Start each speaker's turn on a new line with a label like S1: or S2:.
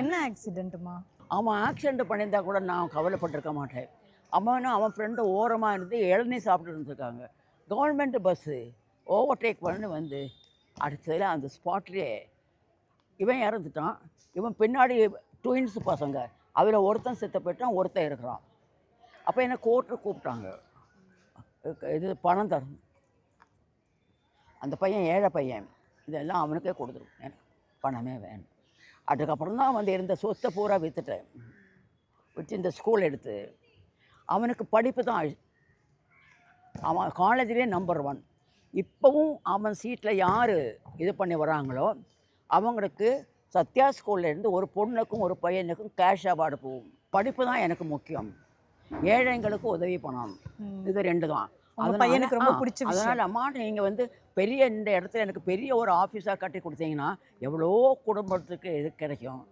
S1: என்ன ஆக்சிடென்ட்டுமா
S2: அவன் ஆக்சிடென்ட் பண்ணியிருந்தா கூட நான் கவலைப்பட்டிருக்க மாட்டேன். அவனும் அவன் ஃப்ரெண்டு ஓரமாக இருந்து இளநீ சாப்பிட்டு இருந்திருக்காங்க. கவர்மெண்ட் பஸ்ஸு ஓவர்டேக் பண்ணி வந்து அடுத்ததில் அந்த ஸ்பாட்லேயே இவன் இறந்துட்டான். இவன் பின்னாடி ட்வின்ஸ் பசங்க. அதில் ஒருத்தன் செத்த போயிட்டான் ஒருத்தன் இருக்கிறான். அப்போ என்னை கோர்ட்டு கூப்பிட்டாங்க. இது பணம் தரணும் அந்த பையன் ஏழை பையன். இதெல்லாம் அவனுக்கே கொடுத்துரும். எனக்கு பணமே வேணும். அதுக்கப்புறம் தான் வந்து இருந்த சொத்தை பூரா விற்றுட்டேன் விற்று இந்த ஸ்கூல் எடுத்து. அவனுக்கு படிப்பு தான் அவன் காலேஜ்லேயே நம்பர் ஒன் இப்போவும் அவன் சீட்டில் யார் இது பண்ணி வராங்களோ அவங்களுக்கு சத்யா ஸ்கூல்லேருந்து ஒரு பொண்ணுக்கும் ஒரு பையனுக்கும் கேஷ் அவார்டு போகும். படிப்பு தான் எனக்கு முக்கியம். ஏழைங்களுக்கு உதவி பண்ணணும். இது ரெண்டு தான். அதனால-
S1: பையனுக்கு ரொம்ப பிடிச்ச.
S2: அதனால அம்மா நீங்கள் வந்து பெரிய இந்த இடத்துல எனக்கு பெரிய ஒரு ஆஃபீஸாக கட்டி கொடுத்தீங்கன்னா எவ்வளோ குடும்பத்துக்கு இது கிடைக்கும்